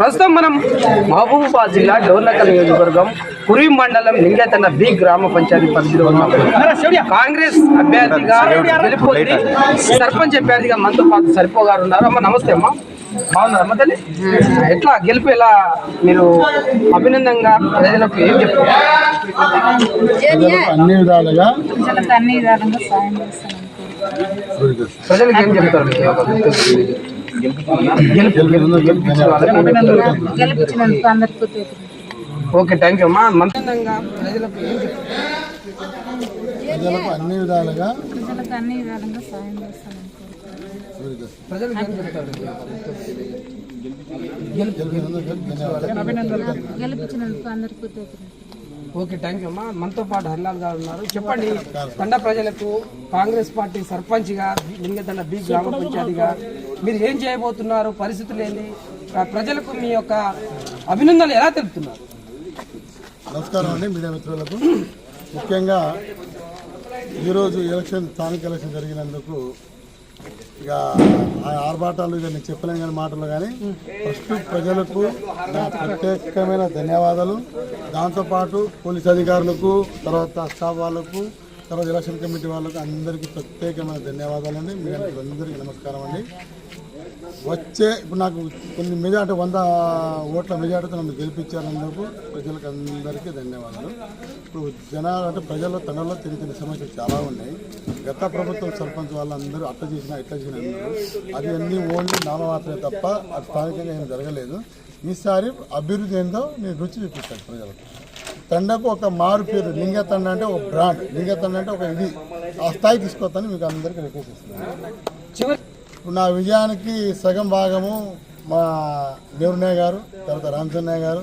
ప్రస్తుతం మనం మహబూబాబాద్ జిల్లా డోర్నకల్ నియోజకవర్గం కురి మండలం లింగతన్న బి గ్రామ పంచాయతీ పరిధిలో ఉన్నాం. కాంగ్రెస్ అభ్యర్థిగా గెలుపొంది సర్పంచ్ అభ్యర్థిగా మనతో పాటు సరిపో గారు ఉన్నారు. అమ్మ నమస్తే అమ్మ. తల్లి? ఎట్లా గెలుపు ఎలా? మీరు అభినందంగా ప్రజలకు ఏం చెప్తారు? అన్ని విధాలుగా ప్రజలకు ఏం చెప్తారు? గెలిపించినందుకు అందరికీ. ఓకే థ్యాంక్ యూ అమ్మా. ప్రజలకు ప్రజలకు అన్ని విధాలుగా ప్రజలకు అన్ని విధాలుగా సాయం చేస్తాను చెప్తారు గెలిపించినందుకు అందరికీ. ఓకే థ్యాంక్ యూ అమ్మా. మనతో పాటు హరిలాల్ గారు ఉన్నారు. చెప్పండి తండ ప్రజలకు కాంగ్రెస్ పార్టీ సర్పంచ్గా లింగతండ బి గ్రామ పంచాయతీగా మీరు ఏం చేయబోతున్నారు? పరిస్థితులు ఏంటి ప్రజలకు మీ యొక్క అభినందనలు ఎలా తెలుపుతున్నారు? నమస్కారం అండి మీడియా మిత్రులకు. ముఖ్యంగా ఈరోజు ఎలక్షన్ స్థానిక ఎలక్షన్ జరిగినందుకు ఇక ఆ ఆర్భాటాలు ఇక నేను చెప్పలేను కానీ మాటలు కానీ ఫస్ట్ ప్రజలకు నా ప్రత్యేకమైన ధన్యవాదాలు. దాంతోపాటు పోలీస్ అధికారులకు తర్వాత స్టాఫ్ వాళ్ళకు తర్వాత ఎలక్షన్ కమిటీ వాళ్ళకు అందరికీ ప్రత్యేకమైన ధన్యవాదాలండి. మీ అందరికీ నమస్కారం అండి. వచ్చే ఇప్పుడు నాకు కొన్ని మెజార్టీ వంద ఓట్ల మెజార్టీతో నన్ను గెలిపించారందుకు ప్రజలకు అందరికీ ధన్యవాదాలు. ఇప్పుడు జనాలు అంటే ప్రజల్లో తనలో చిన్న చిన్న సమస్యలు చాలా ఉన్నాయి. గత ప్రభుత్వం సర్పంచ్ వాళ్ళందరూ అట్ట చేసిన ఇట్ట చేసిన అందరూ అది అన్నీ ఓన్లీ నామమాత్రమే తప్ప అది స్థానికంగా ఏం జరగలేదు. ఈసారి అభివృద్ధి ఏందో నేను రుచి చూపిస్తాను ప్రజలకు. తండకు ఒక మారు పేరు లింగ తండ అంటే ఒక బ్రాండ్ లింగ తండ అంటే ఒక ఇది. ఆ స్థాయి తీసుకొస్తాను మీకు అందరికీ రిక్వెస్ట్ ఇస్తున్నాను ఇప్పుడు నా విజయానికి సగం భాగము మా దేవునయ్య గారు తర్వాత రామచంద్రయ్య గారు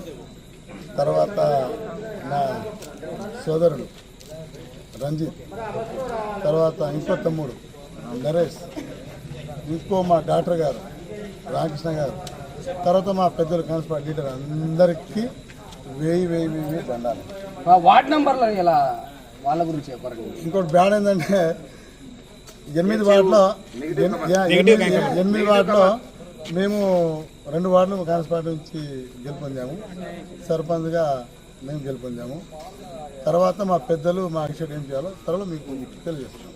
తర్వాత నా సోదరుడు రంజిత్ తర్వాత ఇంకో తమ్ముడు నరేష్ ఇంకో మా డాక్టర్ గారు రామకృష్ణ గారు తర్వాత మా పెద్దలు కాన్స్పాట్ లీడర్ అందరికీ వెయ్యి వెయ్యి వెయ్యి దండాలి. వార్డ్ నంబర్లు ఎలా? వాళ్ళ గురించి చెప్పండి. ఇంకోటి బ్యాడ్ ఏంటంటే ఎనిమిది వార్డులో ఎనిమిది వార్డులో మేము రెండు వార్డులు కాంగ్రెస్ పార్టీ నుంచి గెలుపొందాము. సర్పంచ్గా మేము గెలుపొందాము. తర్వాత మా పెద్దలు మా అక్షర్ ఏం చేయాలో త్వరలో మీకు తెలియజేస్తాం.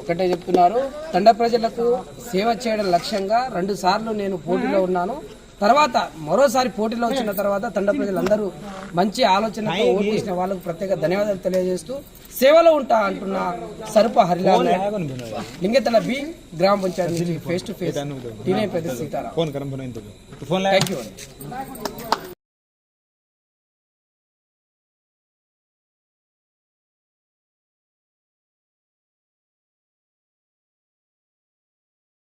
ఒకటే చెప్తున్నారు. తండ ప్రజలకు సేవ చేయడం లక్ష్యంగా రెండు సార్లు నేను పోటీలో ఉన్నాను. తర్వాత మరోసారి పోటీలో వచ్చిన తర్వాత తండ ప్రజలందరూ మంచి ఆలోచనతో ఓటు చేసిన వాళ్ళకు ప్రత్యేక ధన్యవాదాలు తెలియజేస్తూ సేవలో ఉంటా అంటున్న సరుప హరిలాల్ లింగతల బి గ్రామ పంచాయతీ ఫేస్ టు ఫేస్ టీనే పెద్ద సీతారాం. Thank you